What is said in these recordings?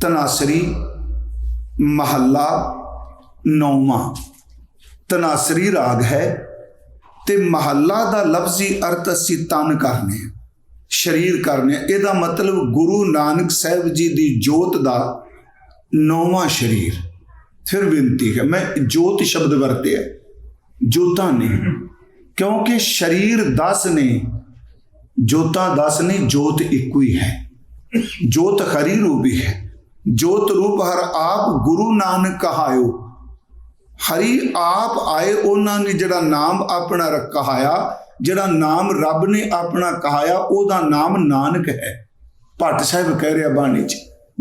ਤਨਾਸਰੀ ਮਹੱਲਾ ਨੌਵਾਂ। ਤਨਾਸਰੀ ਰਾਗ ਹੈ ਤੇ ਮਹੱਲਾ ਦਾ ਲਫ਼ਜ਼ੀ ਅਰਥ ਅਸੀਂ ਤਨ ਕਰਨੇ ਆ, ਸਰੀਰ ਕਰਨੇ ਇਹਦਾ ਮਤਲਬ ਗੁਰੂ ਨਾਨਕ ਸਾਹਿਬ ਜੀ ਦੀ ਜੋਤ ਦਾ ਨੌਵਾਂ ਸਰੀਰ। ਫਿਰ ਬੇਨਤੀ ਹੈ ਮੈਂ ਜੋਤ ਸ਼ਬਦ ਵਰਤਿਆ ਜੋਤਾਂ ਨੇ। ਕਿਉਂਕਿ ਸਰੀਰ 10 ਨੇ ਜੋਤਾਂ 10 ਨੇ ਜੋਤ ਇੱਕੋ ਹੀ ਹੈ। ਜੋਤ ਖਰੀ ਰੂਪੀ ਹੈ। ਜੋਤ ਰੂਪ ਹਰ ਆਪ ਗੁਰੂ ਨਾਨਕ ਕਹਾਇਓ। ਹਰੀ ਆਪ ਆਏ ਉਹਨਾਂ ਨੇ ਜਿਹੜਾ ਨਾਮ ਆਪਣਾ ਰ- ਜਿਹੜਾ ਨਾਮ ਰੱਬ ਨੇ ਆਪਣਾ ਕਹਾਇਆ, ਉਹਦਾ ਨਾਮ ਨਾਨਕ ਹੈ। ਭੱਟ ਸਾਹਿਬ ਕਹਿ ਰਿਹਾ ਬਾਣੀ ਚ,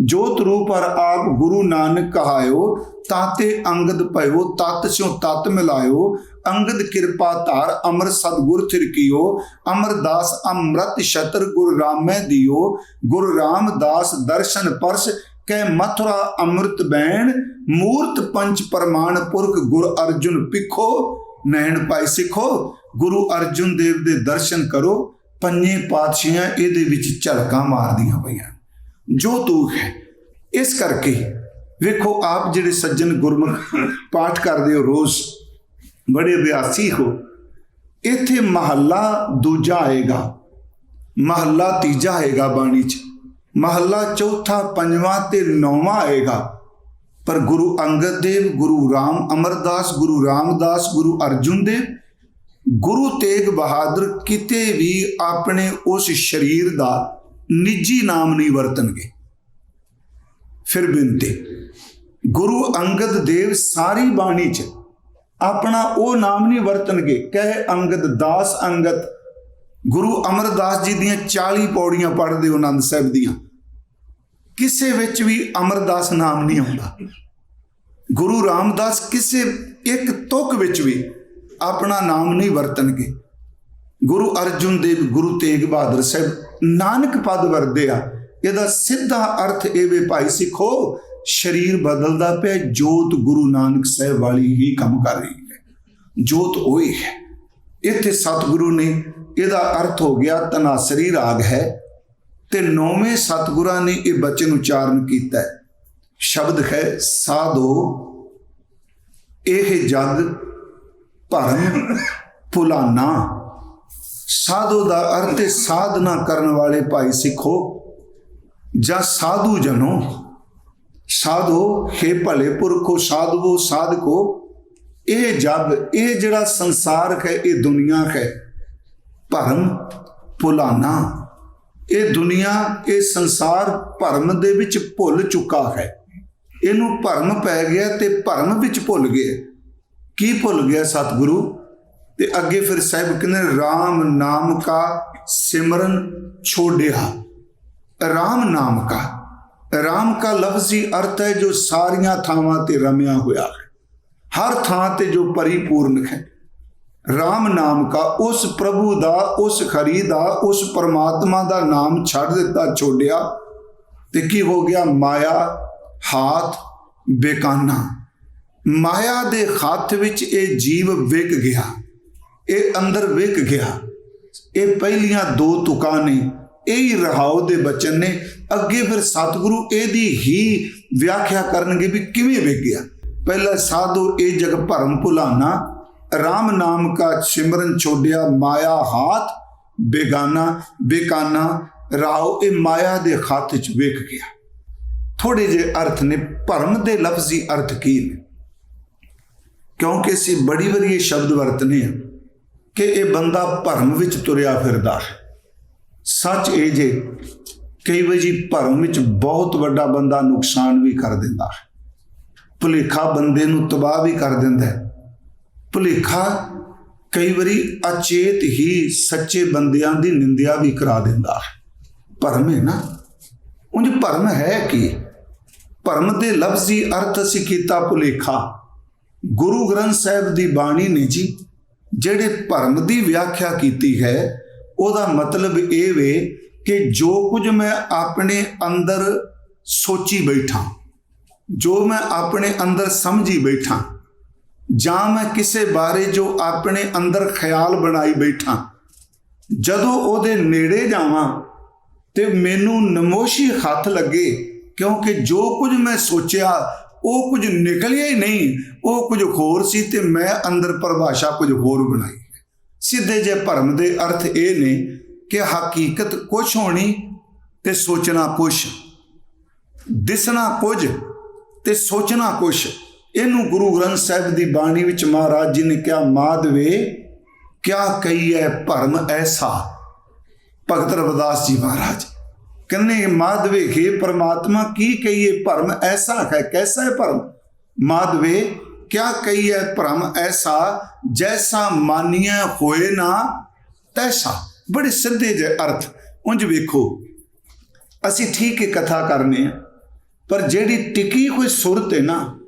ਜੋਤ ਰੂਪ ਹਰ ਆਪ ਗੁਰੂ ਨਾਨਕ ਕਹਾਇਓ, ਤਾਤੇ ਅੰਗਦ ਭਇਓ, ਤਤ ਸਿਉ ਤਤ ਮਿਲਾਇਓ, ਅੰਗਦ ਕਿਰਪਾ ਧਾਰ ਅਮਰ ਸਤਗੁਰ ਥਿਰਕੀਓ ਅਮਰਦਾਸ ਅੰਮ੍ਰਿਤ ਛਤਰ ਗੁਰ ਰਾਮੈ ਦਿਓ, ਗੁਰ ਰਾਮਦਾਸ ਦਰਸ਼ਨ ਪਰਸ ਕੈ ਮਥੁਰਾ ਅੰਮ੍ਰਿਤ ਬੈਣ ਮੂਰਤ ਪੰਚ ਪ੍ਰਮਾਣ ਪੁਰਖ ਗੁਰ ਅਰਜੁਨ ਪਿਖੋ, ਨੈਣ ਪਾਈ ਸਿੱਖੋ, ਗੁਰੂ ਅਰਜੁਨ ਦੇਵ ਦੇ ਦਰਸ਼ਨ ਕਰੋ, ਪੰਜੇ ਪਾਤਸ਼ਾਹਾਂ ਇਹਦੇ ਵਿੱਚ ਝਲਕਾਂ ਮਾਰਦੀਆਂ ਪਈਆਂ ਜੋ ਤੂੰ ਹੈ, ਇਸ ਕਰਕੇ ਵੇਖੋ ਆਪ ਜਿਹੜੇ ਸੱਜਣ ਗੁਰਮੁਖ ਪਾਠ ਕਰਦੇ ਹੋ ਰੋਜ਼, ਬੜੇ ਅਭਿਆਸੀ ਹੋ, ਇੱਥੇ ਮਹੱਲਾ ਦੂਜਾ ਆਏਗਾ, ਮਹੱਲਾ ਤੀਜਾ ਆਏਗਾ ਬਾਣੀ 'ਚ। ਮਹੱਲਾ ਚੌਥਾ, ਪੰਜਵਾਂ ਤੇ ਨੌਵਾਂ ਆਏਗਾ। ਪਰ ਗੁਰੂ ਅੰਗਦ ਦੇਵ, ਗੁਰੂ ਰਾਮ ਅਮਰਦਾਸ, ਗੁਰੂ ਰਾਮਦਾਸ, ਗੁਰੂ ਅਰਜੁਨ ਦੇਵ, ਗੁਰੂ ਤੇਗ ਬਹਾਦਰ ਕਿਤੇ ਵੀ ਆਪਣੇ ਉਸ ਸਰੀਰ ਦਾ ਨਿੱਜੀ ਨਾਮ ਨਹੀਂ ਵਰਤਣਗੇ। ਫਿਰ ਬਿੰਤੇ ਗੁਰੂ ਅੰਗਦ ਦੇਵ ਸਾਰੀ ਬਾਣੀ 'ਚ ਆਪਣਾ ਉਹ ਨਾਮ ਨਹੀਂ ਵਰਤਣਗੇ। ਕਹੇ ਅੰਗਦ ਦਾਸ ਅੰਗਦ ਗੁਰੂ ਅਮਰਦਾਸ ਜੀ ਦੀਆਂ 40 ਪੌੜੀਆਂ ਪੜ੍ਹਦੇ ਹੋ ਆਨੰਦ ਸਾਹਿਬ ਦੀਆਂ। ਕਿਸੇ ਵਿੱਚ ਵੀ ਅਮਰਦਾਸ ਨਾਮ ਨਹੀਂ ਆਉਂਦਾ। ਗੁਰੂ ਰਾਮਦਾਸ ਕਿਸੇ ਇੱਕ ਤੁਕ ਵਿੱਚ ਵੀ ਆਪਣਾ ਨਾਮ ਨਹੀਂ ਵਰਤਣਗੇ। ਗੁਰੂ ਅਰਜੁਨ ਦੇਵ, ਗੁਰੂ ਤੇਗ ਬਹਾਦਰ ਸਾਹਿਬ ਨਾਨਕ ਪਦ ਵਰਦੇ ਆ। ਇਹਦਾ ਸਿੱਧਾ ਅਰਥ ਇਹ ਵੇ ਭਾਈ ਸਿੱਖੋ, ਸਰੀਰ ਬਦਲਦਾ ਪਿਆ, ਜੋਤ ਗੁਰੂ ਨਾਨਕ ਸਾਹਿਬ ਵਾਲੀ ਹੀ ਕੰਮ ਕਰ ਰਹੀ ਹੈ। ਜੋਤ ਉਹੀ ਹੈ। ਇੱਥੇ ਸਤਿਗੁਰੂ ਨੇ ਇਹਦਾ ਅਰਥ ਹੋ ਗਿਆ ਤਨਾਸਰੀ ਰਾਗ ਹੈ ਤੇ ਨੌਵੇਂ ਸਤਿਗੁਰਾਂ ਨੇ ਇਹ ਬਚਨ ਉਚਾਰਨ ਕੀਤਾ ਹੈ। ਸ਼ਬਦ ਹੈ ਸਾਧੋ, ਇਹ ਜਗ ਭਰਮ ਭੁਲਾਨਾ। ਸਾਧੂ ਦਾ ਅਰਥ ਹੈ ਸਾਧਨਾ ਕਰਨ ਵਾਲੇ ਭਾਈ ਸਿੱਖੋ ਜਾਂ ਸਾਧੂ ਜਨੋ। ਸਾਧੋ, ਹੈ ਭਲੇ ਪੁਰਖੋ, ਸਾਧਵੋ, ਸਾਧਕੋ। ਇਹ ਜਗ ਇਹ ਜਿਹੜਾ ਸੰਸਾਰ ਹੈ, ਇਹ ਦੁਨੀਆ ਹੈ, ਭਰਮ ਭੁਲਾਨਾ। ਇਹ ਦੁਨੀਆ, ਇਹ ਸੰਸਾਰ ਭਰਮ ਦੇ ਵਿੱਚ ਭੁੱਲ ਚੁੱਕਾ ਹੈ। ਇਹਨੂੰ ਭਰਮ ਪੈ ਗਿਆ ਤੇ ਭਰਮ ਵਿੱਚ ਭੁੱਲ ਗਿਆ। ਕੀ ਭੁੱਲ ਗਿਆ ਸਤਿਗੁਰੂ? ਤੇ ਅੱਗੇ ਫਿਰ ਸਾਹਿਬ ਕਹਿੰਦੇ RAM ਨਾਮ ਕਾ ਸਿਮਰਨ ਛੋੜਿਆ। RAM ਨਾਮ ਕਾ। RAM ਕਾ ਲਫ਼ਜ਼ੀ ਅਰਥ ਹੈ ਜੋ ਸਾਰੀਆਂ ਥਾਵਾਂ ਤੇ ਰਮਿਆ ਹੋਇਆ ਹੈ। ਹਰ ਥਾਂ ਤੇ ਜੋ ਪਰਿਪੂਰਨ ਹੈ। RAM ਨਾਮ ਕਾ ਉਸ ਪ੍ਰਭੂ ਦਾ, ਉਸ ਖਰੀ ਦਾ, ਉਸ ਪਰਮਾਤਮਾ ਦਾ ਨਾਮ ਛੱਡ ਦਿੱਤਾ ਛੋੜਿਆ ਤੇ ਕੀ ਹੋ ਗਿਆ? ਮਾਇਆ, ਹਾਥ, ਬੇਕਾਨਾ। ਮਾਇਆ ਦੇ ਹੱਥ ਵਿੱਚ ਇਹ ਜੀਵ ਵਿਕ ਗਿਆ। ਇਹ ਅੰਦਰ ਵਿਕ ਗਿਆ। ਇਹ ਪਹਿਲੀਆਂ ਦੋ ਤੁਕਾਂ ਨੇ। ਇਹ ਹੀ ਰਹਾਉ ਦੇ ਬਚਨ ਨੇ। ਅੱਗੇ ਫਿਰ ਸਤਿਗੁਰੂ ਇਹਦੀ ਹੀ ਵਿਆਖਿਆ ਕਰਨਗੇ ਵੀ ਕਿਵੇਂ ਵਿਕ ਗਿਆ। ਪਹਿਲਾ ਸਾਧੂ ਇਹ ਜਗ ਭਰਮ ਭੁਲਾਨਾ RAM ਨਾਮ ਕਾ ਸਿਮਰਨ ਛੋੜਿਆ ਮਾਇਆ ਹਾਥ, ਬੇਗਾਨਾ, ਬੇਕਾਨਾ ਰਾਉ ਇਹ ਮਾਇਆ ਦੇ ਹੱਥ ਚ ਵੇਖ ਗਿਆ। ਥੋੜੇ ਜੇ ਅਰਥ ਨੇ, ਭਰਮ ਦੇ ਲਫ਼ਜ਼ੀ ਅਰਥ ਕੀ ਨੇ? ਕਿਉਂਕਿ ਅਸੀਂ ਬੜੀ ਵਾਰੀ ਇਹ ਸ਼ਬਦ ਵਰਤਨੇ ਆ ਕਿ ਇਹ ਬੰਦਾ ਭਰਮ ਵਿੱਚ ਤੁਰਿਆ ਫਿਰਦਾ ਹੈ। ਸੱਚ ਇਹ ਜੇ, ਕਈ ਵਾਰੀ ਭਰਮ ਵਿੱਚ ਬਹੁਤ ਵੱਡਾ ਬੰਦਾ ਨੁਕਸਾਨ ਵੀ ਕਰ ਦਿੰਦਾ ਹੈ। ਭੁਲੇਖਾ ਬੰਦੇ ਨੂੰ ਤਬਾਹ ਵੀ ਕਰ ਦਿੰਦਾ ਹੈ। ਭੁਲੇਖਾ ਕਈ ਵਾਰੀ ਅਚੇਤ ਹੀ ਸੱਚੇ ਬੰਦਿਆਂ ਦੀ ਨਿੰਦਿਆ ਵੀ ਕਰਾ ਦਿੰਦਾ ਹੈ। ਭਰਮ ਹੈ ਨਾ। ਉਂਝ ਭਰਮ ਹੈ ਕੀ? ਭਰਮ ਦੇ ਲਫ਼ਜ਼ੀ ਅਰਥ ਸੀ ਕੀਤਾ ਭੁਲੇਖਾ। ਗੁਰੂ ਗ੍ਰੰਥ ਸਾਹਿਬ ਦੀ ਬਾਣੀ ਨੇ ਜੀ, ਜਿਹੜੇ ਭਰਮ ਦੀ ਵਿਆਖਿਆ ਕੀਤੀ ਹੈ, ਉਹਦਾ ਮਤਲਬ ਇਹ ਵੇ ਕਿ ਜੋ ਕੁਝ ਮੈਂ ਆਪਣੇ ਅੰਦਰ ਸੋਚੀ ਬੈਠਾ ਜੋ ਮੈਂ ਆਪਣੇ ਅੰਦਰ ਸਮਝੀ ਬੈਠਾ, ਜਾਂ ਮੈਂ ਕਿਸੇ ਬਾਰੇ ਜੋ ਆਪਣੇ ਅੰਦਰ ਖਿਆਲ ਬਣਾਈ ਬੈਠਾ, ਜਦੋਂ ਉਹਦੇ ਨੇੜੇ ਜਾਵਾਂ ਤੇ ਮੈਨੂੰ ਨਮੋਸ਼ੀ ਹੱਥ ਲੱਗੇ, ਕਿਉਂਕਿ ਜੋ ਕੁਝ ਮੈਂ ਸੋਚਿਆ, ਉਹ ਕੁਝ ਨਿਕਲਿਆ ਹੀ ਨਹੀਂ, ਉਹ ਕੁਝ ਹੋਰ ਸੀ ਤੇ ਮੈਂ ਅੰਦਰ ਪਰਿਭਾਸ਼ਾ ਕੁਝ ਹੋਰ ਬਣਾਈ। ਸਿੱਧੇ ਜੇ ਭਰਮ ਦੇ ਅਰਥ ਇਹ ਨੇ ਕਿ ਹਕੀਕਤ ਕੁਝ ਹੋਣੀ ਤੇ ਸੋਚਣਾ ਕੁਝ ਦਿਸਣਾ ਕੁਝ ਤੇ ਸੋਚਣਾ ਕੁਛ। ਇਹਨੂੰ ਗੁਰੂ ਗ੍ਰੰਥ ਸਾਹਿਬ ਦੀ ਬਾਣੀ ਵਿੱਚ ਮਹਾਰਾਜ ਜੀ ਨੇ ਕਿਹਾ ਮਾਧਵੇ ਕਿਆ ਕਹੀਏ ਭਰਮ ਐਸਾ? ਭਗਤ ਰਵਿਦਾਸ ਜੀ ਮਹਾਰਾਜ ਕਹਿੰਦੇ ਮਾਧਵੇ ਖੇ ਪ੍ਰਮਾਤਮਾ, ਕੀ ਕਹੀਏ ਭਰਮ ਐਸਾ ਹੈ? ਕੈਸਾ ਹੈ ਭਰਮ? ਮਾਧਵੇ ਕਿਆ ਕਹੀਏ ਭਰਮ ਐਸਾ? ਜੈਸਾ ਮਾਨੀਐ ਹੋਏ ਨਾ, ਤੈਸਾ। ਬੜੇ ਸਿੱਧੇ ਜਿਹੇ ਅਰਥ। ਉਂਝ ਵੇਖੋ, ਅਸੀਂ ਠੀਕ ਹੈ ਕਥਾ ਕਰਨੇ ਆ। ਪਰ ਜਿਹੜੀ ਟਿਕੀ ਕੋਈ ਸੁਰਤ ਹੈ ਨਾ,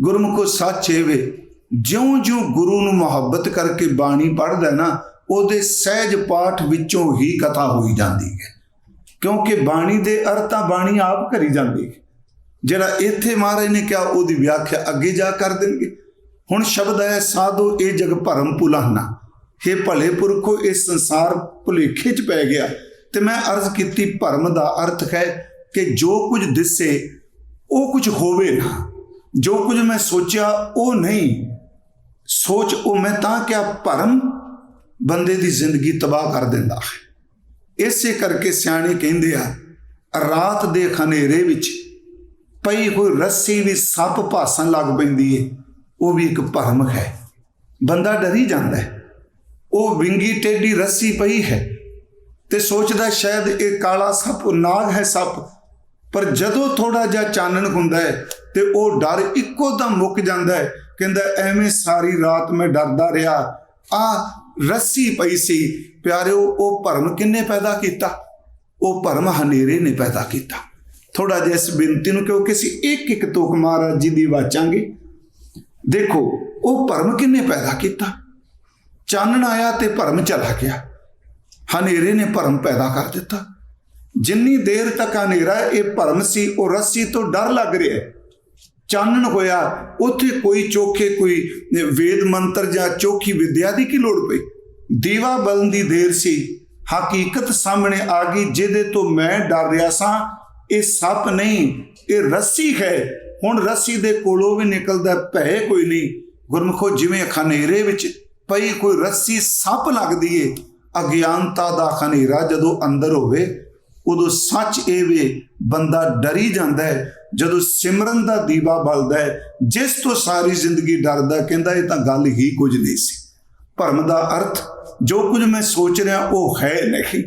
ਗੁਰਮੁਖੋ ਸੱਚ ਹੈ ਵੇ, ਜਿਉਂ-ਜਿਉਂ ਗੁਰੂ ਨੂੰ ਮੁਹੱਬਤ ਕਰਕੇ ਬਾਣੀ ਪੜ੍ਹਦਾ ਨਾ, ਉਹਦੇ ਸਹਿਜ ਪਾਠ ਵਿੱਚੋਂ ਹੀ ਕਥਾ ਹੋਈ ਜਾਂਦੀ ਹੈ। ਕਿਉਂਕਿ ਬਾਣੀ ਦੇ ਅਰਥ ਤਾਂ ਬਾਣੀ ਆਪ ਕਰੀ ਜਾਂਦੀ ਹੈ। ਜਿਹੜਾ ਇੱਥੇ ਮਹਾਰਾਜ ਨੇ ਕਿਹਾ, ਉਹਦੀ ਵਿਆਖਿਆ ਅੱਗੇ ਜਾ ਕਰ ਦੇਣਗੇ। ਹੁਣ ਸ਼ਬਦ ਹੈ, ਸਾਧੋ ਇਹ ਜਗ ਭਰਮ ਭੁਲਾਨਾ। हे ਭਲੇ ਪੁਰਖੋ ਇਸ ਸੰਸਾਰ ਭੁਲੇਖੇ ਚ ਪੈ ਗਿਆ। ਤੇ ਮੈਂ ਅਰਜ਼ ਕੀਤੀ, ਭਰਮ ਦਾ ਅਰਥ ਹੈ ਕਿ ਜੋ ਕੁਝ ਦਿਸੇ ਉਹ ਕੁਝ ਹੋਵੇ ਨਾ ਜੋ ਕੁਝ ਮੈਂ ਸੋਚਿਆ ਉਹ ਨਹੀਂ। ਸੋਚ ਉਹ ਮੈਂ ਤਾਂ ਕਿਹਾ ਭਰਮ ਬੰਦੇ ਦੀ ਜ਼ਿੰਦਗੀ ਤਬਾਹ ਕਰ ਦਿੰਦਾ ਹੈ। ਇਸੇ ਕਰਕੇ ਸਿਆਣੇ ਕਹਿੰਦੇ ਆ, ਰਾਤ ਦੇ ਹਨੇਰੇ ਵਿੱਚ ਪਈ ਹੋਈ ਰੱਸੀ ਵੀ ਸੱਪ ਭਾਸਣ ਲੱਗ ਪੈਂਦੀ ਏ, ਉਹ ਵੀ ਇੱਕ ਭਰਮ ਹੈ। ਬੰਦਾ ਡਰੀ ਜਾਂਦਾ ਹੈ। ਉਹ ਵਿੰਗੀ ਟੇਢੀ ਰੱਸੀ ਪਈ ਹੈ ਤੇ ਸੋਚਦਾ ਸ਼ਾਇਦ ਇਹ ਕਾਲਾ ਸੱਪ, ਨਾਗ ਹੈ ਸੱਪ। ਪਰ ਜਦੋਂ ਥੋੜਾ ਜਿਹਾ ਚਾਨਣ ਹੁੰਦਾ ਹੈ ਤੇ ਉਹ ਡਰ ਇੱਕੋ ਦਮ ਮੁੱਕ ਜਾਂਦਾ ਹੈ, ਕਹਿੰਦਾ, ਐਵੇਂ ਸਾਰੀ ਰਾਤ ਮੈਂ ਡਰਦਾ ਰਿਹਾ। ਆ ਰੱਸੀ ਪਈ ਸੀ। ਪਿਆਰਿਓ, ਉਹ ਭਰਮ ਕਿੰਨੇ ਪੈਦਾ ਕੀਤਾ? ਉਹ ਭਰਮ ਹਨੇਰੇ ਨੇ ਪੈਦਾ ਕੀਤਾ। ਥੋੜਾ ਜਿਹਾ ਇਸ ਬੇਨਤੀ ਨੂੰ ਕਿਉਂਕਿ ਅਸੀਂ ਇੱਕ ਇੱਕ ਤੋਕ ਮਹਾਰਾਜ ਜੀ ਦੀ ਵਾਚਾਂਗੇ? ਦੇਖੋ, ਉਹ ਭਰਮ ਕਿੰਨੇ ਪੈਦਾ ਕੀਤਾ? ਚਾਨਣ ਆਇਆ ਤੇ ਭਰਮ ਚਲਾ ਗਿਆ। ਹਨੇਰੇ ਨੇ ਭਰਮ ਪੈਦਾ ਕਰ ਦਿੱਤਾ। ਜਿੰਨੀ ਦੇਰ ਤੱਕ ਹਨੇਰਾ ਇਹ ਭਰਮ ਸੀ, ਉਹ ਰੱਸੀ ਤੋਂ ਡਰ ਲੱਗ ਰਿਹਾ ਹੈ। ਚਾਨਣ ਹੋਇਆ, ਉੱਥੇ ਕੋਈ ਚੋਖੇ, ਕੋਈ ਵੇਦ ਮੰਤਰ ਜਾਂ ਚੋਖੀ ਵਿਦਿਆ ਦੀ ਕੀ ਲੋੜ ਪਈ? ਦੀਵਾ ਬਲਨ ਦੀ ਦੇਰ ਸੀ। ਹਕੀਕਤ ਸਾਹਮਣੇ ਆ ਗਈ, ਜਿਹਦੇ ਤੋਂ ਮੈਂ ਡਰ ਰਿਹਾ ਸਾਂ, ਇਹ ਸੱਪ ਨਹੀਂ, ਇਹ ਰੱਸੀ ਹੈ। ਹੁਣ ਰੱਸੀ ਦੇ ਕੋਲੋਂ ਵੀ ਨਿਕਲਦਾ ਭੈ ਕੋਈ ਨਹੀਂ। ਗੁਰਮਖੋ, ਜਿਵੇਂ ਖਨੇਰੇ ਵਿੱਚ ਪਈ ਕੋਈ ਰੱਸੀ ਸੱਪ ਲੱਗਦੀ ਏ, ਅਗਿਆਨਤਾ ਦਾ ਖਨੇਰਾ ਜਦੋਂ ਅੰਦਰ ਹੋਵੇ ਉਦੋਂ ਸੱਚ ਇਹ ਵੇ, ਬੰਦਾ ਡਰੀ ਜਾਂਦਾ ਹੈ, ਜਦੋਂ ਸਿਮਰਨ ਦਾ ਦੀਵਾ ਬਲਦਾ ਹੈ, ਜਿਸ ਤੋਂ ਸਾਰੀ ਜ਼ਿੰਦਗੀ ਡਰਦਾ ਕਹਿੰਦਾ ਇਹ ਤਾਂ ਗੱਲ ਹੀ ਕੁਝ ਨਹੀਂ ਸੀ। ਭਰਮ ਦਾ ਅਰਥ, ਜੋ ਕੁਝ ਮੈਂ ਸੋਚ ਰਿਹਾ, ਉਹ ਹੈ ਨਹੀਂ।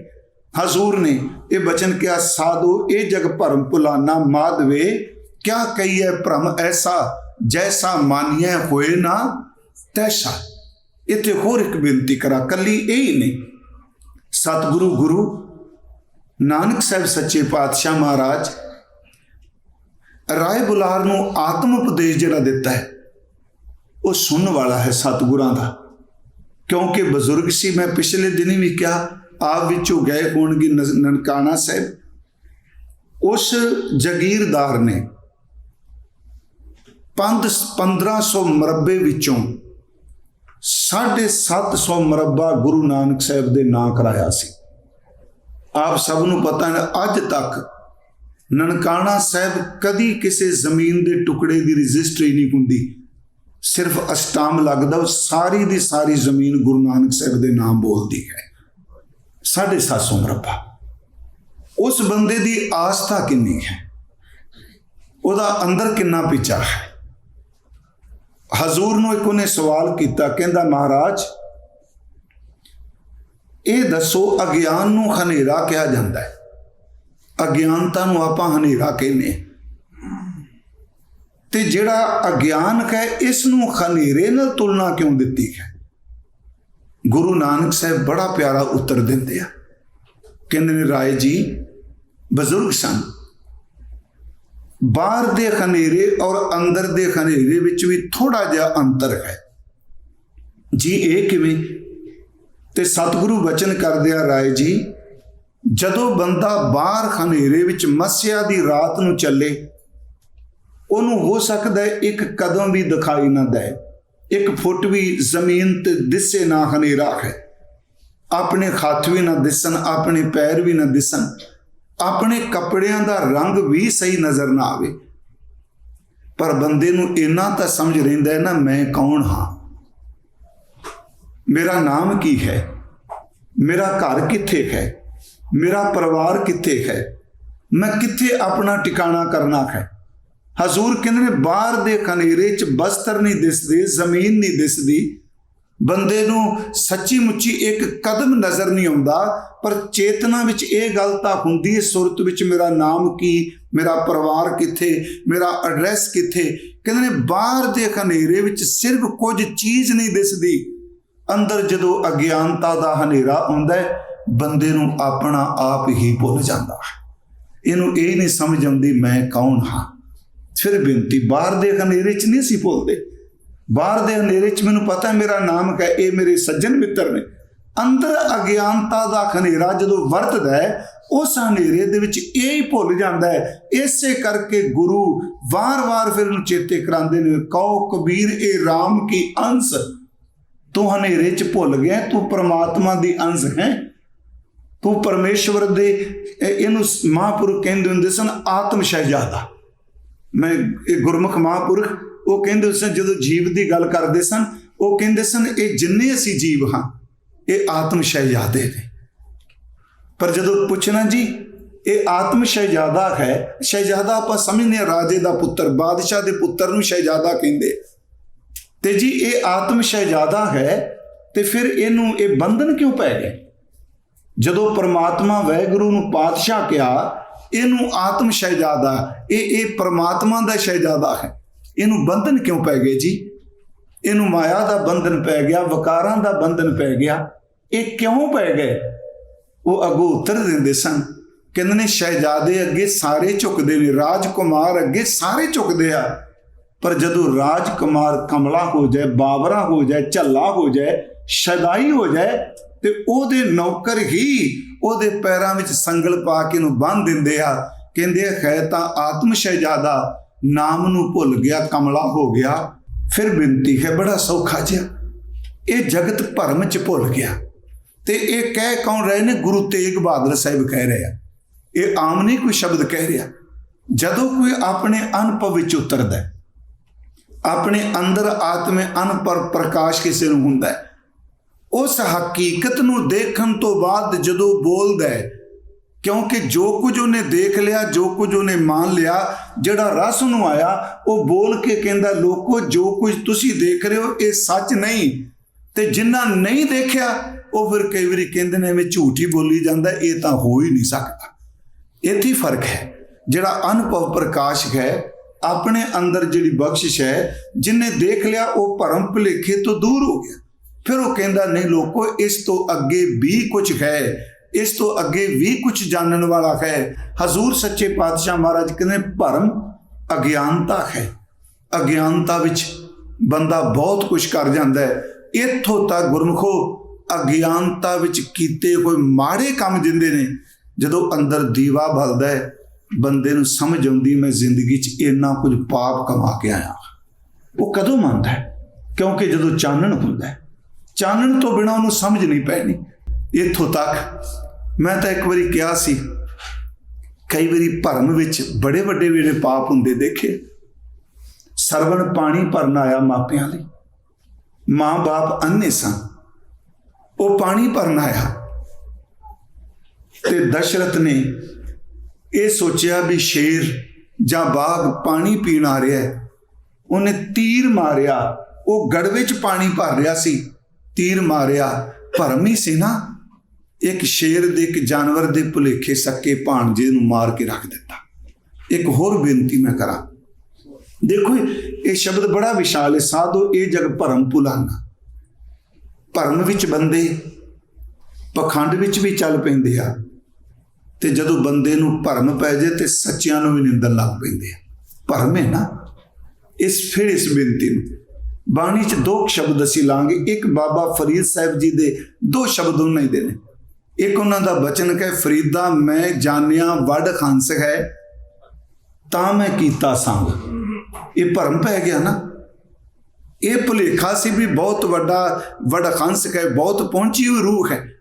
ਹਜ਼ੂਰ ਨੇ ਇਹ ਬਚਨ ਕਿਹਾ, ਸਾਧੂ, ਇਹ ਜਗ ਭਰਮ ਭੁਲਾਨਾ ਮਾਧਵੇ ਕਿਆ ਕਹੀਏ ਭਰਮ ਐਸਾ, ਜੈਸਾ ਮਾਨੀਏ ਹੋਏ ਨਾ ਤੈਸਾ? ਇੱਥੇ ਹੋਰ ਇੱਕ ਬੇਨਤੀ ਕਰਾ, ਕੱਲੀ ਇਹ ਹੀ ਨਹੀਂ। ਸਤਿਗੁਰੂ ਗੁਰੂ ਨਾਨਕ ਸਾਹਿਬ ਸੱਚੇ ਪਾਤਸ਼ਾਹ ਮਹਾਰਾਜ, ਰਾਏ ਬੁਲਾਰ ਨੂੰ ਆਤਮ ਉਪਦੇਸ਼ ਜਿਹੜਾ ਦਿੱਤਾ ਹੈ, ਉਹ ਸੁਣਨ ਵਾਲਾ ਹੈ ਸਤਿਗੁਰਾਂ ਦਾ। ਕਿਉਂਕਿ ਬਜ਼ੁਰਗ ਸੀ, ਮੈਂ ਪਿਛਲੇ ਦਿਨੀ ਵੀ ਕਿਹਾ, ਆਪ ਵਿੱਚੋਂ ਗਏ ਹੋਣਗੇ ਨਜ਼- ਨਨਕਾਣਾ ਸਾਹਿਬ। ਉਸ ਜਗੀਰਦਾਰ ਨੇ 1500 ਮਰਬੇ ਵਿੱਚੋਂ 750 ਮਰਬਾ ਗੁਰੂ ਨਾਨਕ ਸਾਹਿਬ ਦੇ ਨਾਂ ਕਰਾਇਆ ਸੀ। ਆਪ ਸਭ ਨੂੰ ਪਤਾ ਹੈ, ਅੱਜ ਤੱਕ ਨਨਕਾਣਾ ਸਾਹਿਬ ਕਦੀ ਕਿਸੇ ਜ਼ਮੀਨ ਦੇ ਟੁਕੜੇ ਦੀ ਰਜਿਸਟਰੀ ਨਹੀਂ ਹੁੰਦੀ। ਸਿਰਫ ਅਸ਼ਟਾਮ ਲੱਗਦਾ, ਉਹ ਸਾਰੀ ਦੀ ਸਾਰੀ ਜ਼ਮੀਨ ਗੁਰੂ ਨਾਨਕ ਸਾਹਿਬ ਦੇ ਨਾਮ ਬੋਲਦੀ ਹੈ। 750 ਮਰਬਾ। ਉਸ ਬੰਦੇ ਦੀ ਆਸਥਾ ਕਿੰਨੀ ਹੈ? ਉਹਦਾ ਅੰਦਰ ਕਿੰਨਾ ਪਿਚਾ ਹੈ? ਹਜ਼ੂਰ ਨੂੰ ਇੱਕ ਉਹਨੇ ਸਵਾਲ ਕੀਤਾ, ਕਹਿੰਦਾ, ਮਹਾਰਾਜ ਇਹ ਦੱਸੋ ਅਗਿਆਨ ਨੂੰ ਹਨੇਰਾ ਕਿਹਾ ਜਾਂਦਾ ਹੈ। ਅਗਿਆਨਤਾ ਨੂੰ ਆਪਾਂ ਹਨੇਰਾ ਕਹਿੰਦੇ ਹਾਂ। ਤੇ ਜਿਹੜਾ ਅਗਿਆਨ ਹੈ, ਇਸ ਨੂੰ ਹਨੇਰੇ ਨਾਲ ਤੁਲਨਾ ਕਿਉਂ ਦਿੱਤੀ ਹੈ? ਗੁਰੂ ਨਾਨਕ ਸਾਹਿਬ ਬੜਾ ਪਿਆਰਾ ਉੱਤਰ ਦਿੰਦੇ ਆ। ਕਹਿੰਦੇ ਨੇ, ਰਾਏ ਜੀ, ਬਜ਼ੁਰਗ ਸਨ। ਬਾਹਰ ਦੇ ਹਨੇਰੇ ਔਰ ਅੰਦਰ ਦੇ ਹਨੇਰੇ ਵਿੱਚ ਵੀ ਥੋੜਾ ਜਿਹਾ ਅੰਤਰ ਹੈ। ਜੀ, ਇਹ ਕਿਵੇਂ? ਤੇ ਸਤਿਗੁਰੂ ਬਚਨ ਕਰਦੇ ਰਾਏ ਜੀ, ਜਦੋਂ ਬੰਦਾ ਬਾਹਰ ਹਨੇਰੇ ਵਿੱਚ ਮਸਿਆ ਦੀ ਰਾਤ ਨੂੰ ਚੱਲੇ, ਉਹਨੂੰ ਹੋ ਸਕਦਾ ਹੈ ਇੱਕ ਕਦਮ ਵੀ ਦਿਖਾਈ ਨਾ ਦੇ ਇੱਕ ਫੁੱਟ ਵੀ ਜ਼ਮੀਨ ਤੇ ਦਿਸੇ ਨਾ ਹਨੇਰਾ ਹੈ ਆਪਣੇ ਹੱਥ ਵੀ ਨਾ ਦਿਸਣ, ਆਪਣੇ ਪੈਰ ਵੀ ਨਾ ਦਿਸਣ, ਆਪਣੇ ਕੱਪੜਿਆਂ ਦਾ ਰੰਗ ਵੀ ਸਹੀ ਨਜ਼ਰ ਨਾ ਆਵੇ। ਪਰ ਬੰਦੇ ਨੂੰ ਇੰਨਾ ਤਾਂ ਸਮਝ ਰਹਿੰਦਾ ਹੈ ਨਾ, ਮੈਂ ਕੌਣ ਹਾਂ? ਮੇਰਾ ਨਾਮ ਕੀ ਹੈ? ਮੇਰਾ ਘਰ ਕਿੱਥੇ ਹੈ? ਮੇਰਾ ਪਰਿਵਾਰ ਕਿੱਥੇ ਹੈ? ਮੈਂ ਕਿੱਥੇ ਆਪਣਾ ਟਿਕਾਣਾ ਕਰਨਾ ਹੈ? ਹਜ਼ੂਰ ਕਹਿੰਦੇ ਨੇ, ਬਾਹਰ ਦੇ ਖਨੇਰੇ 'ਚ ਬਸਤਰ ਨਹੀਂ ਦਿਸਦੇ, ਜ਼ਮੀਨ ਨਹੀਂ ਦਿਸਦੀ। ਬੰਦੇ ਨੂੰ ਸੱਚੀ ਮੁੱਚੀ ਇੱਕ ਕਦਮ ਨਜ਼ਰ ਨਹੀਂ ਆਉਂਦਾ, ਪਰ ਚੇਤਨਾ ਵਿੱਚ ਇਹ ਗੱਲ ਤਾਂ ਹੁੰਦੀ ਹੈ, ਸੁਰਤ ਵਿੱਚ ਮੇਰਾ ਨਾਮ ਕੀ, ਮੇਰਾ ਪਰਿਵਾਰ ਕਿੱਥੇ, ਮੇਰਾ ਐਡਰੈਸ ਕਿੱਥੇ? ਕਹਿੰਦੇ ਨੇ, ਬਾਹਰ ਦੇ ਖਨੇਰੇ ਵਿੱਚ ਸਿਰਫ ਕੁਝ ਚੀਜ਼ ਨਹੀਂ ਦਿਸਦੀ। ਅੰਦਰ ਜਦੋਂ ਅਗਿਆਨਤਾ ਦਾ ਹਨੇਰਾ ਆਉਂਦਾ ਹੈ, ਬੰਦੇ ਨੂੰ ਆਪਣਾ ਆਪ ਹੀ ਭੁੱਲ ਜਾਂਦਾ ਹੈ। ਇਹਨੂੰ ਇਹ ਨਹੀਂ ਸਮਝ ਆਉਂਦੀ ਮੈਂ ਕੌਣ ਹਾਂ। ਫਿਰ ਬੇਨਤੀ, ਬਾਹਰ ਦੇ ਹਨੇਰੇ 'ਚ ਨਹੀਂ ਸੀ ਭੁੱਲਦੇ। ਬਾਹਰ ਦੇ ਹਨੇਰੇ 'ਚ ਮੈਨੂੰ ਪਤਾ ਮੇਰਾ ਨਾਮ ਹੈ, ਇਹ ਮੇਰੇ ਸੱਜਣ ਮਿੱਤਰ ਨੇ। ਅੰਦਰ ਅਗਿਆਨਤਾ ਦਾ ਹਨੇਰਾ ਜਦੋਂ ਵਰਤਦਾ ਹੈ, ਉਸ ਹਨੇਰੇ ਦੇ ਵਿੱਚ ਇਹ ਹੀ ਭੁੱਲ ਜਾਂਦਾ ਹੈ। ਇਸੇ ਕਰਕੇ ਗੁਰੂ ਵਾਰ-ਵਾਰ ਫਿਰ ਨੂੰ ਚੇਤੇ ਕਰਾਉਂਦੇ ਨੇ, ਕਹੋ ਕਬੀਰ, ਇਹ RAM ਕੀ ਅੰਸ਼ ਤੂੰ ਹਨੇਰੇ 'ਚ ਭੁੱਲ ਗਿਆ, ਤੂੰ ਪ੍ਰਮਾਤਮਾ ਦੀ ਅੰਸ਼ ਹੈ। ਤੂੰ ਪਰਮੇਸ਼ਵਰ ਦੇ ਇਹਨੂੰ ਮਹਾਂਪੁਰਖ ਕਹਿੰਦੇ ਹੁੰਦੇ ਸਨ, ਆਤਮ ਸ਼ਹਿਜ਼ਾਦਾ। ਮੈਂ ਇਹ ਗੁਰਮੁਖ ਮਹਾਂਪੁਰਖ, ਉਹ ਕਹਿੰਦੇ ਸਨ, ਜਦੋਂ ਜੀਵ ਦੀ ਗੱਲ ਕਰਦੇ ਸਨ, ਉਹ ਕਹਿੰਦੇ ਸਨ, ਇਹ ਜਿੰਨੇ ਅਸੀਂ ਜੀਵ ਹਾਂ, ਇਹ ਆਤਮ ਸ਼ਹਿਜ਼ਾਦੇ ਨੇ। ਪਰ ਜਦੋਂ ਪੁੱਛਣਾ ਜੀ, ਇਹ ਆਤਮ ਸ਼ਹਿਜ਼ਾਦਾ ਹੈ, ਸ਼ਹਿਜ਼ਾਦਾ ਆਪਾਂ ਸਮਝਦੇ ਹਾਂ, ਰਾਜੇ ਦਾ ਪੁੱਤਰ, ਬਾਦਸ਼ਾਹ ਦੇ ਪੁੱਤਰ ਨੂੰ ਸ਼ਹਿਜ਼ਾਦਾ ਕਹਿੰਦੇ। ਤੇ ਜੀ ਇਹ ਆਤਮ ਸ਼ਹਿਜ਼ਾਦਾ ਹੈ ਤੇ ਫਿਰ ਇਹਨੂੰ ਇਹ ਬੰਧਨ ਕਿਉਂ ਪੈ ਗਏ? ਜਦੋਂ ਪ੍ਰਮਾਤਮਾ ਵੈਗੁਰੂ ਨੂੰ ਪਾਤਸ਼ਾਹ ਕਿਹਾ, ਇਹਨੂੰ ਆਤਮ ਸ਼ਹਿਜ਼ਾਦਾ ਇਹ ਇਹ ਪ੍ਰਮਾਤਮਾ ਦਾ ਸ਼ਹਿਜ਼ਾਦਾ ਹੈ। ਇਹਨੂੰ ਬੰਧਨ ਕਿਉਂ ਪੈ ਗਏ ਜੀ? ਇਹਨੂੰ ਮਾਇਆ ਦਾ ਬੰਧਨ ਪੈ ਗਿਆ, ਵਕਾਰਾਂ ਦਾ ਬੰਧਨ ਪੈ ਗਿਆ। ਇਹ ਕਿਉਂ ਪੈ ਗਏ? ਉਹ ਅੱਗੋਂ ਉੱਤਰ ਦਿੰਦੇ ਸਨ, ਕਹਿੰਦੇ ਨੇ ਸ਼ਹਿਜ਼ਾਦੇ ਅੱਗੇ ਸਾਰੇ ਝੁਕਦੇ ਨੇ, ਰਾਜਕੁਮਾਰ ਅੱਗੇ ਸਾਰੇ ਝੁਕਦੇ ਆ। ਪਰ ਜਦੋਂ ਰਾਜਕੁਮਾਰ ਕਮਲਾ ਹੋ ਜਾਏ, ਬਾਬਰਾ ਹੋ ਜਾਏ, ਝੱਲਾ ਹੋ ਜਾਏ, ਸ਼ਦਾਈ ਹੋ ਜਾਏ, ਤੇ ਉਹਦੇ ਨੌਕਰ ਹੀ ਉਹਦੇ ਪੈਰਾਂ ਵਿੱਚ ਸੰਗਲ ਪਾ ਕੇ ਨੂੰ ਬੰਨ ਦਿੰਦੇ ਆ। ਕਹਿੰਦੇ ਹੈ ਤਾਂ ਆਤਮ ਸ਼ਹਿਜ਼ਾਦਾ ਨਾਮ ਨੂੰ ਭੁੱਲ ਗਿਆ, ਕਮਲਾ ਹੋ ਗਿਆ। ਫਿਰ ਬੇਨਤੀ ਹੈ, ਬੜਾ ਸੌਖਾ ਜਿਹਾ। ਇਹ ਜਗਤ ਭਰਮ ਚ ਭੁੱਲ ਗਿਆ। ਤੇ ਇਹ ਕਹਿ ਕੌਣ ਰਹੇ ਨੇ? ਗੁਰੂ ਤੇਗ ਬਹਾਦਰ ਸਾਹਿਬ ਕਹਿ ਰਹੇ ਆ। ਇਹ ਆਮ ਨਹੀਂ ਕੋਈ ਸ਼ਬਦ ਕਹਿ ਰਿਹਾ। ਜਦੋਂ ਕੋਈ ਆਪਣੇ ਅਨੁਭਵ ਵਿੱਚ ਉਤਰਦਾ ਹੈ ਆਪਣੇ ਅੰਦਰ ਆਤਮੇ ਅਨਪਰ ਪ੍ਰਕਾਸ਼ ਕਿਸੇ ਨੂੰ ਹੁੰਦਾ ਹੈ। ਉਸ ਹਕੀਕਤ ਨੂੰ ਦੇਖਣ ਤੋਂ ਬਾਅਦ ਜਦੋਂ ਬੋਲਦਾ ਹੈ, ਕਿਉਂਕਿ ਜੋ ਕੁਝ ਉਹਨੇ ਦੇਖ ਲਿਆ, ਜੋ ਕੁਝ ਉਹਨੇ ਮੰਨ ਲਿਆ, ਜਿਹੜਾ ਰਸ ਨੂੰ ਆਇਆ, ਉਹ ਬੋਲ ਕੇ ਕਹਿੰਦਾ, ਲੋਕੋ, ਜੋ ਕੁਝ ਤੁਸੀਂ ਦੇਖ ਰਹੇ ਹੋ, ਇਹ ਸੱਚ ਨਹੀਂ। ਤੇ ਜਿਨ੍ਹਾਂ ਨਹੀਂ ਦੇਖਿਆ, ਉਹ ਫਿਰ ਕਈ ਵਾਰੀ ਕਹਿੰਦੇ ਨੇ, ਐਵੇਂ ਝੂਠ ਹੀ ਬੋਲੀ ਜਾਂਦਾ, ਇਹ ਤਾਂ ਹੋ ਹੀ ਨਹੀਂ ਸਕਦਾ। ਇੱਥੇ ਫ਼ਰਕ ਹੈ। ਜਿਹੜਾ ਅਨੁਭਵ ਪ੍ਰਕਾਸ਼ ਹੈ ਆਪਣੇ ਅੰਦਰ ਜਿਹੜੀ ਬਖਸ਼ਿਸ਼ ਹੈ, ਜਿਨੇ ਦੇਖ ਲਿਆ, ਉਹ ਭਰਮ ਭੁਲੇਖੇ ਤੋਂ ਦੂਰ ਹੋ ਗਿਆ। ਫਿਰ ਉਹ ਕਹਿੰਦਾ, ਨਹੀਂ ਲੋਕੋ, ਇਸ ਤੋਂ ਅੱਗੇ ਵੀ ਕੁਝ ਹੈ। ਇਸ ਤੋਂ ਅੱਗੇ ਵੀ ਕੁਝ ਜਾਣਨ ਵਾਲਾ ਹੈ। ਹਜ਼ੂਰ ਸੱਚੇ ਪਾਤਸ਼ਾਹ ਮਹਾਰਾਜ ਕਹਿੰਦੇ, ਭਰਮ ਅਗਿਆਨਤਾ ਹੈ। ਅਗਿਆਨਤਾ ਵਿੱਚ ਬੰਦਾ ਬਹੁਤ ਕੁਝ ਕਰ ਜਾਂਦਾ ਹੈ। ਇੱਥੋਂ ਤੱਕ ਗੁਰਮਖੋ, ਅਗਿਆਨਤਾ ਵਿੱਚ ਕੀਤੇ ਹੋਏ ਮਾੜੇ ਕੰਮ ਜਿੰਦੇ ਨੇ, ਜਦੋਂ ਅੰਦਰ ਦੀਵਾ ਬਲਦਾ ਹੈ ਬੰਦੇ ਨੂੰ ਸਮਝ ਆਉਂਦੀ ਮੈਂ ਜ਼ਿੰਦਗੀ 'ਚ ਇੰਨਾ ਕੁਝ ਪਾਪ ਕਮਾ ਕੇ ਆਇਆ। ਉਹ ਕਦੋਂ ਮੰਨਦਾ ਕਿਉਂਕਿ ਜਦੋਂ ਚਾਨਣ ਹੁੰਦਾ ਹੈ। ਚਾਨਣ ਤੋਂ ਬਿਨਾ ਉਹਨੂੰ ਸਮਝ ਨਹੀਂ ਪੈਣੀ। ਇੱਥੋਂ ਤੱਕ ਮੈਂ ਤਾਂ ਇੱਕ ਵਾਰੀ ਕਿਹਾ ਸੀ, ਕਈ ਵਾਰੀ ਭਰਮ ਵਿੱਚ ਬੜੇ ਵੱਡੇ ਵੇੜੇ ਪਾਪ ਹੁੰਦੇ ਦੇਖੇ। ਸਰਵਣ ਪਾਣੀ ਭਰਨ ਆਇਆ ਮਾਪਿਆਂ ਲਈ। ਮਾਂ-ਬਾਪ ਅੰਨੇ ਸਨ। ਉਹ ਪਾਣੀ ਭਰਨ ਆਇਆ। ਤੇ ਦਸ਼ਰਥ ਨੇ ਇਹ ਸੋਚਿਆ ਵੀ ਸ਼ੇਰ ਜਾਂ ਬਾਗ ਪਾਣੀ ਪੀਣ ਆ ਰਿਹਾ ਹੈ। ਉਹਨੇ ਤੀਰ ਮਾਰਿਆ। ਉਹ ਗੜ ਵਿੱਚ ਪਾਣੀ ਭਰ ਰਿਹਾ ਸੀ। ਤੀਰ ਮਾਰਿਆ, ਭਰਮ ਹੀ ਸੀ ਨਾ। ਇੱਕ ਸ਼ੇਰ ਦੇ ਇੱਕ ਜਾਨਵਰ ਦੇ ਭੁਲੇਖੇ ਸੱਕੇ ਭਾਣਜੇ ਨੂੰ ਮਾਰ ਕੇ ਰੱਖ ਦਿੱਤਾ। ਇੱਕ ਹੋਰ ਬੇਨਤੀ ਮੈਂ ਕਰਾਂ। ਦੇਖੋ, ਇਹ ਸ਼ਬਦ ਬੜਾ ਵਿਸ਼ਾਲ ਹੈ। ਸਾਧੋ, ਇਹ ਜਗ ਭਰਮ ਭੁਲਾਨਾ ਭਰਮ ਵਿੱਚ ਬੰਦੇ, ਪਖੰਡ ਵਿੱਚ ਵੀ ਚੱਲ ਪੈਂਦੇ ਆ। ਤੇ ਜਦੋਂ ਬੰਦੇ ਨੂੰ ਭਰਮ ਪੈ ਜੇ ਤੇ ਸੱਚਿਆਂ ਨੂੰ ਵੀ ਨਿੰਦਣ ਲੱਗ ਪੈਂਦੇ ਆ ਭਰਮ ਹੈ ਨਾ। ਇਸ ਫਿਰ ਇਸ ਬੇਨਤੀ ਨੂੰ। ਬਾਣੀ 'ਚ ਦੋ ਸ਼ਬਦ ਅਸੀਂ ਲਾਂਗੇ। ਇੱਕ ਬਾਬਾ ਫਰੀਦ ਸਾਹਿਬ ਜੀ ਦੇ ਦੋ ਸ਼ਬਦ ਉਹਨਾਂ ਹੀ ਦੇ ਨੇ। ਇੱਕ ਉਹਨਾਂ ਦਾ ਬਚਨ ਹੈ ਫਰੀਦਾ, ਮੈਂ ਜਾਣਿਆ ਵੱਡ ਖੰਸ ਹੈ, ਤਾਂ ਮੈਂ ਕੀਤਾ ਸੰਗ। ਇਹ ਭਰਮ ਪੈ ਗਿਆ ਨਾ। ਇਹ ਭੁਲੇਖਾ ਸੀ ਵੀ ਬਹੁਤ ਵੱਡਾ ਵੱਡਾ ਖੰਸ ਹੈ, ਬਹੁਤ ਪਹੁੰਚੀ ਹੋਈ ਰੂਹ ਹੈ।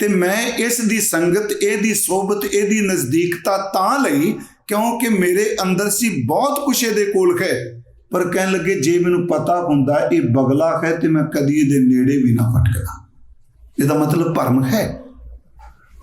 ਤੇ ਮੈਂ ਇਸ ਦੀ ਸੰਗਤ, ਇਹਦੀ ਸੋਬਤ ਇਹਦੀ ਨਜ਼ਦੀਕਤਾ ਤਾਂ ਲਈ ਕਿਉਂਕਿ ਮੇਰੇ ਅੰਦਰ ਸੀ ਬਹੁਤ ਕੁਛ ਇਹਦੇ ਕੋਲ ਹੈ। ਪਰ ਕਹਿਣ ਲੱਗੇ, ਜੇ ਮੈਨੂੰ ਪਤਾ ਹੁੰਦਾ ਇਹ ਬਗਲਾ ਹੈ ਤੇ ਮੈਂ ਕਦੀ ਇਹਦੇ ਨੇੜੇ ਵੀ ਨਾ ਫਟਕਦਾ ਇਹਦਾ ਮਤਲਬ ਭਰਮ ਹੈ।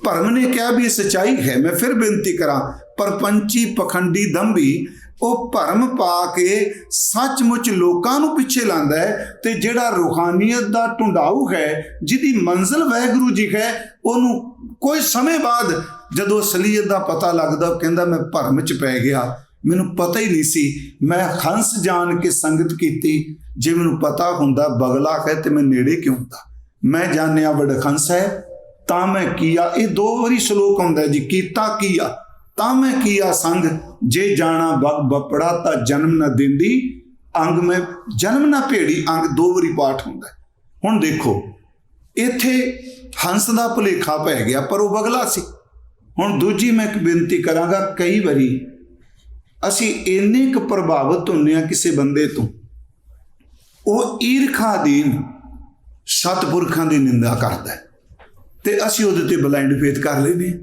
ਭਰਮ ਨੇ ਕਿਹਾ ਵੀ ਇਹ ਸਚਾਈ ਹੈ, ਮੈਂ ਫਿਰ ਬੇਨਤੀ ਕਰਾਂ, ਪਰ ਪਰਪੰਚੀ ਪਖੰਡੀ ਦੰਭੀ ਉਹ ਭਰਮ ਪਾ ਕੇ ਸੱਚਮੁੱਚ ਲੋਕਾਂ ਨੂੰ ਪਿੱਛੇ ਲਾਂਦਾ ਹੈ ਤੇ ਜਿਹੜਾ ਰੂਹਾਨੀਅਤ ਦਾ ਢੁੰਡਾਊ ਹੈ, ਜਿਹਦੀ ਮੰਜ਼ਿਲ ਵਾਹਿਗੁਰੂ ਜੀ ਹੈ, ਉਹਨੂੰ ਕੋਈ ਸਮੇਂ ਬਾਅਦ ਜਦੋਂ ਅਸਲੀਅਤ ਦਾ ਪਤਾ ਲੱਗਦਾ ਕਹਿੰਦਾ, ਮੈਂ ਭਰਮ 'ਚ ਪੈ ਗਿਆ। ਮੈਨੂੰ ਪਤਾ ਹੀ ਨਹੀਂ ਸੀ। ਮੈਂ ਹੰਸ ਜਾਣ ਕੇ ਸੰਗਤ ਕੀਤੀ। ਜੇ ਮੈਨੂੰ ਪਤਾ ਹੁੰਦਾ, ਬਗਲਾ ਹੈ ਤੇ ਮੈਂ ਨੇੜੇ ਕਿਉਂ ਹੁੰਦਾ? ਮੈਂ ਜਾਣਿਆ ਵਡਖੰਸ ਹੈ, ਤਾਂ ਮੈਂ ਕੀਆ? ਇਹ ਦੋ ਵਾਰੀ ਸ਼ਲੋਕ ਆਉਂਦਾ ਜੀ, ਕੀਤਾ ਕੀਆ ਤਾਂ ਮੈਂ ਕੀਆ ਸੰਗ? ਜੇ ਜਾਣਾ ਬਗ ਬਪੜਾ ਤਾਂ ਜਨਮ ਨਾ ਦਿੰਦੀ, ਅੰਗ ਮੈਂ ਜਨਮ ਨਾ ਭੇੜੀ, ਅੰਗ ਦੋ ਵਾਰੀ ਪਾਠ ਹੁੰਦਾ ਹੁਣ ਦੇਖੋ, ਇੱਥੇ ਹੰਸ ਦਾ ਭੁਲੇਖਾ ਪੈ ਗਿਆ, ਪਰ ਉਹ ਬਗਲਾ ਸੀ। ਹੁਣ ਦੂਜੀ ਮੈਂ ਇੱਕ ਬੇਨਤੀ ਕਰਾਂਗਾ, ਕਈ ਵਾਰੀ ਅਸੀਂ ਇੰਨੇ ਕੁ ਪ੍ਰਭਾਵਿਤ ਹੁੰਨੇ ਆ ਕਿਸੇ ਬੰਦੇ ਤੋਂ, ਉਹ ਈਰਖਾ ਦੀਨ ਸਤਪੁਰਖਾਂ ਦੀ ਨਿੰਦਾ ਕਰਦਾ ਤੇ ਅਸੀਂ ਉਹਦੇ ਤੇ ਬਲਾਈਂਡ ਫੇਥ ਕਰ ਲੈਂਦੇ ਹਾਂ।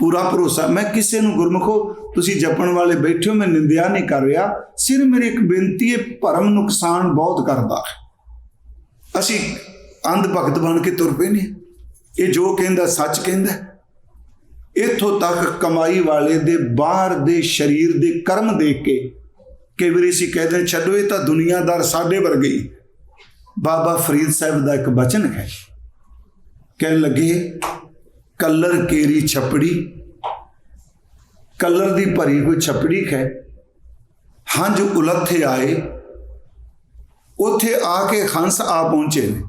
ਪੂਰਾ ਭਰੋਸਾ। ਮੈਂ ਕਿਸੇ ਨੂੰ ਗੁਰਮਖੋ, ਤੁਸੀਂ ਜਪਣ ਵਾਲੇ ਬੈਠੇ ਹੋ, ਮੈਂ ਨਿੰਦਿਆ ਨਹੀਂ ਕਰ ਰਿਹਾ। ਸਿਰ ਮੇਰੀ ਇੱਕ ਬੇਨਤੀ ਹੈ, ਭਰਮ ਨੁਕਸਾਨ ਬਹੁਤ ਕਰਦਾ ਅਸੀਂ ਅੰਧ ਭਗਤ ਬਣ ਕੇ ਤੁਰ ਪਏ ਨੇ। ਇਹ ਜੋ ਕਹਿੰਦਾ, ਸੱਚ ਕਹਿੰਦਾ ਹੈ। ਇੱਥੋਂ ਤੱਕ ਕਮਾਈ ਵਾਲੇ ਦੇ ਬਾਹਰ ਦੇ ਸਰੀਰ ਦੇ ਕਰਮ ਦੇਖ ਕੇ ਕਈ ਵਾਰੀ ਅਸੀਂ ਕਹਿੰਦੇ ਛੱਡੋ, ਇਹ ਤਾਂ ਦੁਨੀਆਦਾਰ ਸਾਡੇ ਵਰਗੇ ਬਾਬਾ ਫਰੀਦ ਸਾਹਿਬ ਦਾ ਇੱਕ ਬਚਨ ਹੈ। ਕਹਿਣ ਲੱਗੇ ਕਲਰ ਕੇਰੀ ਛਪੜੀ, ਕਲਰ ਦੀ ਭਰੀ ਕੋਈ ਛਪੜੀ ਹੈ ਹੰਝ ਉਲੱਥੇ ਆਏ। ਉੱਥੇ ਆ ਕੇ ਹੰਸ ਆ ਪਹੁੰਚੇ ਨੇ।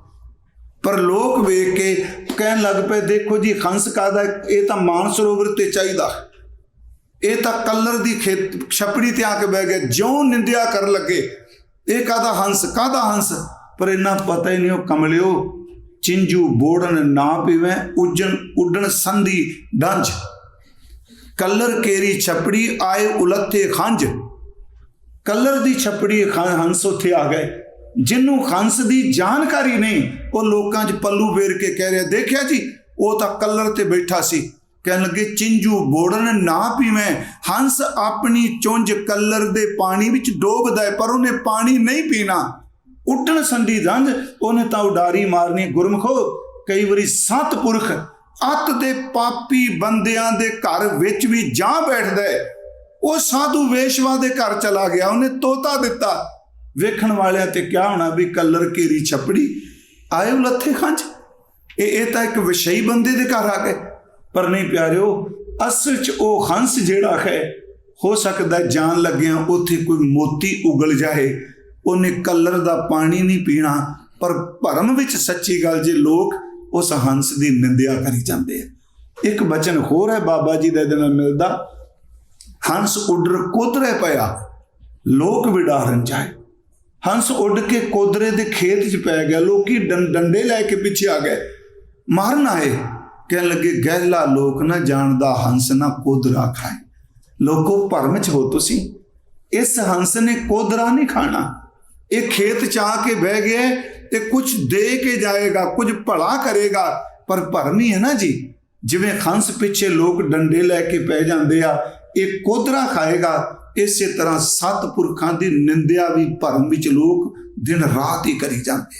ਪਰ ਲੋਕ ਵੇਖ ਕੇ ਕਹਿਣ ਲੱਗ ਪਏ, ਦੇਖੋ ਜੀ ਹੰਸ ਕਾਦਾ ਇਹ ਤਾਂ ਮਾਨ ਸਰੋਵਰ ਤੇ ਚਾਹੀਦਾ। ਇਹ ਤਾਂ ਕਲਰ ਦੀ ਖੇਤ, ਛਪੜੀ ਤੇ ਆ ਕੇ ਬਹਿ ਗਿਆ। ਜਿਉਂ ਨਿੰਦਿਆ ਕਰਨ ਲੱਗੇ, ਇਹ ਕਾਦਾ ਹੰਸ ਕਾਦਾ ਹੰਸ? ਪਰ ਇਹਨਾਂ ਪਤਾ ਹੀ ਨਹੀਂ ਉਹ ਕਮਲਿਓ। ਚਿੰਜੂ ਬੋੜਨ ਨਾ ਪੀਵੇਂ ਉਜਣ ਉੱਡਣ ਸੰਧੀ ਡੰਜ। ਕਲਰ ਕੇਰੀ ਛਪੜੀ ਆਏ ਉਲੱਥੇ ਖੰਜ। ਕਲਰ ਦੀ ਛਪੜੀ ਖਾਂ ਹੰਸ ਉੱਥੇ ਆ ਗਏ। ਜਿਹਨੂੰ ਹੰਸ ਦੀ ਜਾਣਕਾਰੀ ਨਹੀਂ, ਉਹ ਲੋਕਾਂ 'ਚ ਪੱਲੂ ਫੇਰ ਕੇ ਕਹਿ ਰਿਹਾ, ਦੇਖਿਆ ਜੀ, ਉਹ ਤਾਂ ਕਲਰ ਤੇ ਬੈਠਾ ਸੀ। ਕਹਿਣ ਲੱਗੇ, ਚਿੰਜੂ ਬੋੜਨ ਨਾ ਪੀਵੇਂ, ਹੰਸ ਆਪਣੀ ਚੁੰਝ ਕਲਰ ਦੇ ਪਾਣੀ ਵਿੱਚ ਡੋਬਦਾ ਹੈ, ਪਰ ਉਹਨੇ ਪਾਣੀ ਨਹੀਂ ਪੀਣਾ। ਉੱਡਣ ਸੰਡੀ ਰੰਗ ਉਹਨੇ ਤਾਂ ਉਡਾਰੀ ਮਾਰਨੀ ਗੁਰਮਖੋ। ਕਈ ਵਾਰੀ ਸਤਪੁਰਖ ਅੱਤ ਦੇ ਪਾਪੀ ਬੰਦਿਆਂ ਦੇ ਘਰ ਵਿੱਚ ਵੀ ਜਾ ਬੈਠਦਾ ਹੈ। ਉਹ ਸਾਧੂ ਵੇਸ਼ਵਾ ਦੇ ਘਰ ਚਲਾ ਗਿਆ, ਉਹਨੇ ਤੋਤਾ ਦਿੱਤਾ। ਵੇਖਣ ਵਾਲਿਆਂ ਤੇ ਕਿਆ ਹੋਣਾ ਵੀ ਕਲਰ ਕੇਰੀ ਛਪੜੀ ਆਇਓ ਲੱਥੇ ਖੰਚ ਇਹ ਇਹ ਤਾਂ ਇੱਕ ਵਿਸ਼ਈ ਬੰਦੇ ਦੇ ਘਰ ਆ ਗਏ। ਪਰ ਨਹੀਂ ਪਿਆਰਿਓ, ਅਸਲ 'ਚ ਉਹ ਹੰਸ ਜਿਹੜਾ ਹੈ, ਹੋ ਸਕਦਾ ਜਾਣ ਲੱਗਿਆ ਉੱਥੇ ਕੋਈ ਮੋਤੀ ਉਗਲ ਜਾਏ। ਉਹਨੇ ਕਲਰ ਦਾ ਪਾਣੀ ਨਹੀਂ ਪੀਣਾ। ਪਰ ਭਰਮ ਵਿੱਚ ਸੱਚੀ ਗੱਲ ਜੇ ਲੋਕ ਉਸ ਹੰਸ ਦੀ ਨਿੰਦਿਆ ਕਰੀ ਜਾਂਦੇ ਆ। ਇੱਕ ਬਚਨ ਹੋਰ ਹੈ ਬਾਬਾ ਜੀ ਦਾ ਇਹਦੇ ਨਾਲ ਮਿਲਦਾ। ਹੰਸ ਉੱਡਰ ਕੋਤਰੇ ਪਿਆ, ਲੋਕ ਵਿਡਾਰਨ ਜਾਏ। ਹੰਸ ਉੱਡ ਕੇ ਕੋਦਰੇ ਦੇ ਖੇਤ 'ਚ ਪੈ ਗਿਆ, ਲੋਕੀ ਡੰ- ਡੰਡੇ ਲੈ ਕੇ ਪਿੱਛੇ ਆ ਗਏ। ਮਾਰਨ ਆਏ, ਕਹਿਣ ਲੱਗੇ, ਗਹਿਲਾ ਲੋਕ ਨਾ ਜਾਣਦਾ ਹੰਸ ਨਾ ਕੋਦਰਾ ਖਾਏ। ਲੋਕੋ ਭਰਮ 'ਚ ਹੋ ਤੁਸੀਂ। ਇਸ ਹੰਸ ਨੇ ਕੋਦਰਾ ਨਹੀਂ ਖਾਣਾ। ਇਹ ਖੇਤ ਚਾਹ ਕੇ ਬਹਿ ਗਿਆ ਤੇ ਕੁਝ ਦੇ ਕੇ ਜਾਏਗਾ, ਕੁਝ ਭਲਾ ਕਰੇਗਾ, ਪਰ ਭਰਮ ਹੀ ਹੈ ਨਾ ਜੀ। ਜਿਵੇਂ ਖੰਸ ਪਿੱਛੇ ਲੋਕ ਡੰਡੇ ਲੈ ਕੇ ਪੈ ਜਾਂਦੇ ਆ, ਇਹ ਕੋਦਰਾ ਖਾਏਗਾ, ਇਸੇ ਤਰ੍ਹਾਂ ਸਤਿ ਪੁਰਖਾਂ ਦੀ ਨਿੰਦਿਆ ਵੀ ਭਰਮ ਵਿੱਚ ਲੋਕ ਦਿਨ ਰਾਤ ਹੀ ਕਰੀ ਜਾਂਦੇ